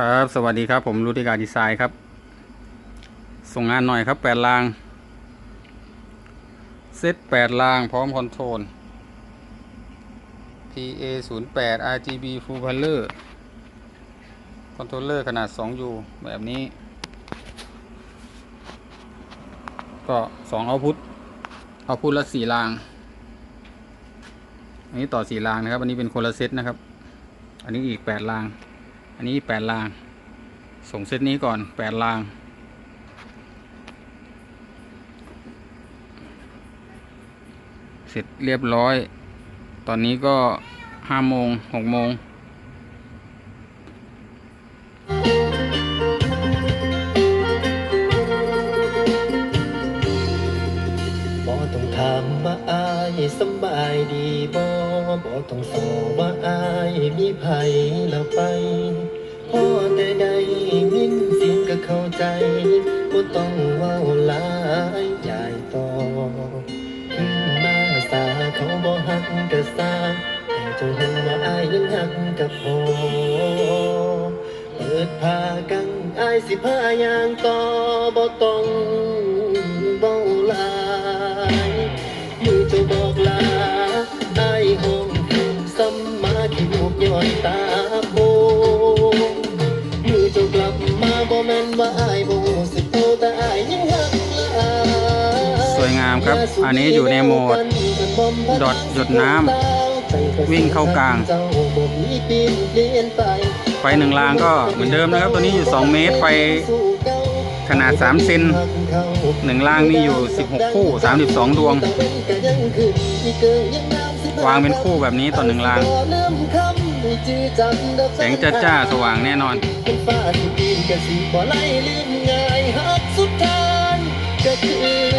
ครับ สวัสดีครับผมรุติการดีไซน์ครับ ส่งงานหน่อยครับแปดราง เซตแปดรางพร้อมคอนโทรล PA 0 8 RGB Full Color คอนโทรลเลอร์ขนาด 2U แบบนี้ ก็2เอาพุทเอาพุทละ4ราง อันนี้ต่อ 4 รางนะครับ อันนี้เป็นคนละเซตนะครับ อันนี้อีก 8 ราง อันนี้8ราง ส่งเซตนี้ก่อน8ราง เสร็จเรียบร้อย ตอนนี้ก็5โมง6โมงบ่ต้องถามว่าอายสบายดีบ่บ่ต้องสอว่าอายมีไผแล้วไป พอแต่ได้ยินเสียงก็เข้าใจบ่ต้องเว้าหลายใหญ่ต่อถึงมาสาเขาบ่ฮักก็สางให้เจงเห็นว่าอายยังฮักกับพอเปิดผ้ากังอายสิพายางต่อบ่ต้องเว้าหลายมือเจะบอกลาไอ้ายห้องสัมมาขี้มูกย้อนตา ครับ อันนี้อยู่ในโหมด ดอทหยดน้ำวิ่งเข้ากลาง ไฟหนึ่งรางก็เหมือนเดิมนะครับ ตัวนี้อยู่ 2 เมตรไฟขนาด 3 เซนหนึ่งรางมีอยู่ 16 คู่ 32 ดวง วางเป็นคู่แบบนี้ต่อหนึ่งราง แสงจ้าจ้าสว่างแน่นอน ก็คือ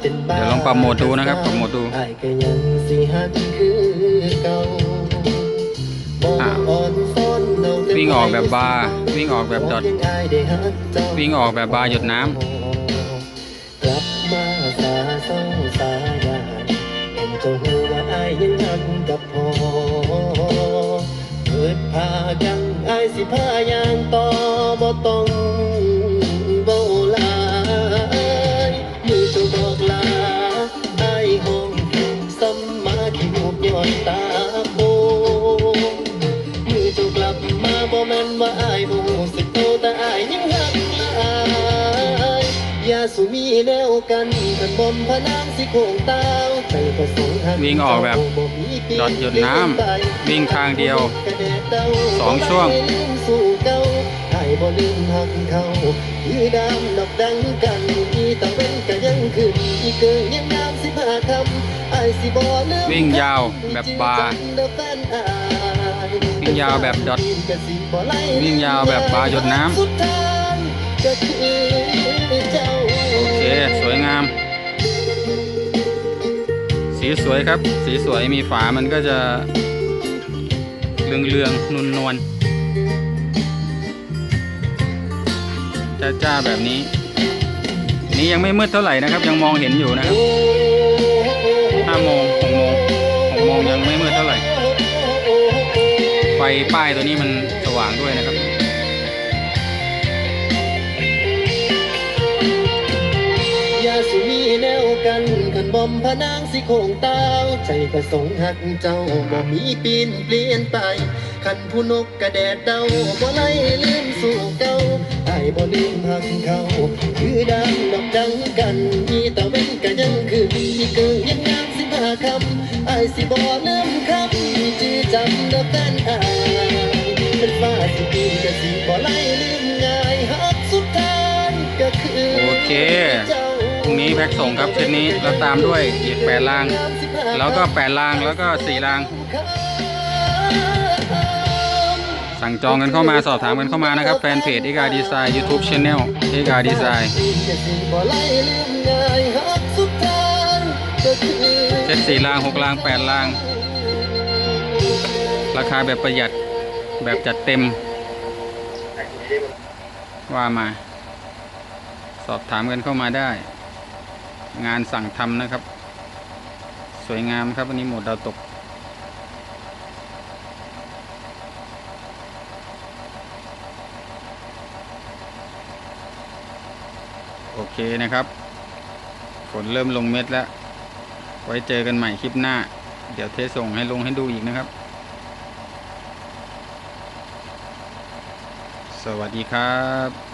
เป็นบ้าเดี๋ยวลองปรับโหมดดูนะครับปรับโหมดดูไอ้ก็ยังสิหักคือเก่าบ่อะอ่อนซ้อนเดาแต่วิ่งออกแบบบาร์วิ่งออกแบบดอทยังอ้ายได้หักเจ้าวิ่งออกแบบบาร์หยดน้กลับมาสาเศร้าสาดานเห็นเจ้าหูว่าอายยังหักกับพอเปิดผ้ากันอายสิผ้ายางต่อบ่ต้อง สุมีแนวกันกันบนพนังสิโคงตาวใจประสงค์หักวิ่งออกแบบดอทหยดน้ำวิ่งทางเดียวสองช่วงสู่เก่าอายบ่ลืมหักเขายือดำดอกดังกันอีตะเว้นก็ยังขึ้นอีเกิงยังงามสิบห้าคำอายสิบ่ลืมวิ่งยาวแบบบาร์วิ่งยาวแบบดอทวิ่งยาวแบบบาร์หยดน้ำ สีสวยครับ สีสวยมีฝามันก็จะเรืองเรืองนุนนวลจ้าจ้าๆแบบนี้ นี่ยังไม่มืดเท่าไหร่นะครับ ยังมองเห็นอยู่นะครับห้าโมงหกโมงหกโมงยังไม่มืดเท่าไหร่ ไฟป้ายตัวนี้มันสว่างด้วยนะครับ กันขันบอมพนางสิโคงตาวใจประสงค์หักเจ้าบ่มีปีนเปลี่ยนไปขันผู้นกกระแดดเดาบ่ไล่ลืมสู่เก่าไอ้บ่ลืมหักเขาคือดังดอกดังกันมีตะเว้นก็ยังคือมีเกิงยังงามสิบห้าคำไอ้สิบ่ลืมคำจื้อจำด้อแฟนอายเป็นฟ้าสิปีนก็สิบ่ไล่ลืมง่ายหักสุดท้ายก็คือโอเค งนี้แพ็คส่งครับเซตนี้แล้วตามด้วยอีกแปดราง แล้วก็แปดรางแล้วก็สี่ราง สั่งจองกันเข้ามาสอบถามกันเข้ามานะครับ แฟนเพจเอกาดีไซน์ YouTube Channel เอกาดีไซน์เซตสี่รางหกรางแปดราง ราคาแบบประหยัดแบบจัดเต็ม ว่ามา สอบถามกันเข้ามาได้ งานสั่งทำนะครับ สวยงามครับวันนี้หมดดาวตก โอเคนะครับ ฝนเริ่มลงเม็ดแล้ว ไว้เจอกันใหม่คลิปหน้า เดี๋ยวเทส่งให้ลงให้ดูอีกนะครับ สวัสดีครับ